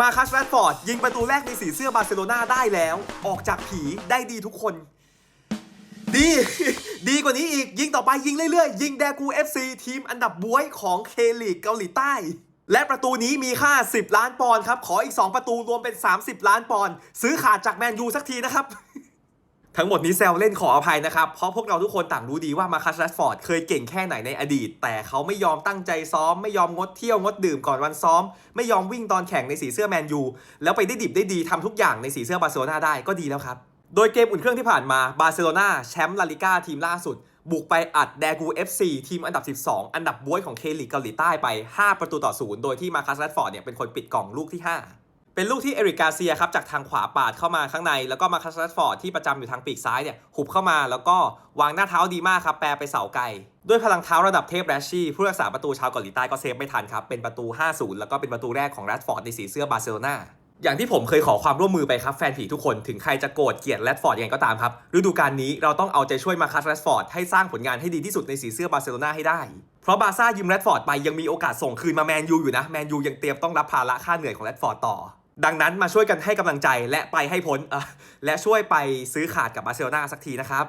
มาคัสแรดฟอร์ดยิงประตูแรกในสีเสื้อบาร์เซโลนาได้แล้ว ออกจากผีได้ดีทุกคน ดี ดีกว่านี้อีกยิงต่อไปยิงเรื่อยๆ ยิงแดกู FC ทีมอันดับบวยของเคลีกเกาหลีใต้ และประตูนี้มีค่า 10 ล้านปอนด์ครับ ขออีก 2 ประตูรวมเป็น 30 ล้านปอนด์ซื้อขาดจากแมนยูสักทีนะครับ ทั้งหมดนี้แซวเล่นขออภัยนะครับ เพราะพวกเราทุกคนต่างรู้ดีว่ามาคัสแรดฟอร์ดเคยเก่งแค่ไหนในอดีต แต่เขาไม่ยอมตั้งใจซ้อม ไม่ยอมงดเที่ยวงดดื่มก่อนวันซ้อม ไม่ยอมวิ่งตอนแข่งในสีเสื้อแมนยู แล้วไปได้ดิบได้ดีทำทุกอย่างในสีเสื้อบาร์เซโลนาได้ก็ดีแล้วครับ โดยเกมอุ่นเครื่องที่ผ่านมาบาร์เซโลนาแชมป์ลาลิก้าทีมล่าสุด บุกไปอัดแดกู FC ทีมอันดับ 12 อันดับบวยของเคลีกเกาหลีใต้ไป 5 ประตูต่อศูนย์โดยที่มาคัสแรดฟอร์ดเนี่ยเป็นคนปิดกล่องลูกที่ 5 เป็นลูกที่เอริกกาเซียครับจากทางขวาปาดเข้ามาข้างใน แล้วก็มาคัสแรดฟอร์ดที่ประจำอยู่ทางปีกซ้ายเนี่ยหุบเข้ามาแล้วก็วางหน้าเท้าดีมากครับแปรไปเสาไกล ด้วยพลังเท้าระดับเทพแรชชี่ผู้รักษาประตูชาวเกาหลีใต้ก็เซฟไม่ทันครับ เป็นประตู 5-0 แล้วก็เป็นประตูแรกของแรดฟอร์ดในสีเสื้อบาร์เซโลนาอย่างที่ผมเคยขอความร่วมมือไปครับแฟนผีทุกคนถึงใครจะโกรธเกลียดแรดฟอร์ดยังไงก็ตามครับฤดูกาลนี้เราต้องเอาใจช่วยมาคัสแรดฟอร์ดให้สร้างผลงานให้ดีที่สุดในสีเสื้อบาร์เซโลนาให้ได้ เพราะบาซ่ายืมแรดฟอร์ดไปยังมีโอกาสส่งคืนมาแมนยูอยู่นะแมนยูยังเตรียมต้องรับภาระค่าเหนื่อยของแรดฟอร์ดต่อ ดังนั้นมาช่วยกันให้กำลังใจและไปให้พ้นและช่วยไปซื้อขาดกับบาร์เซโลนาสักทีนะครับ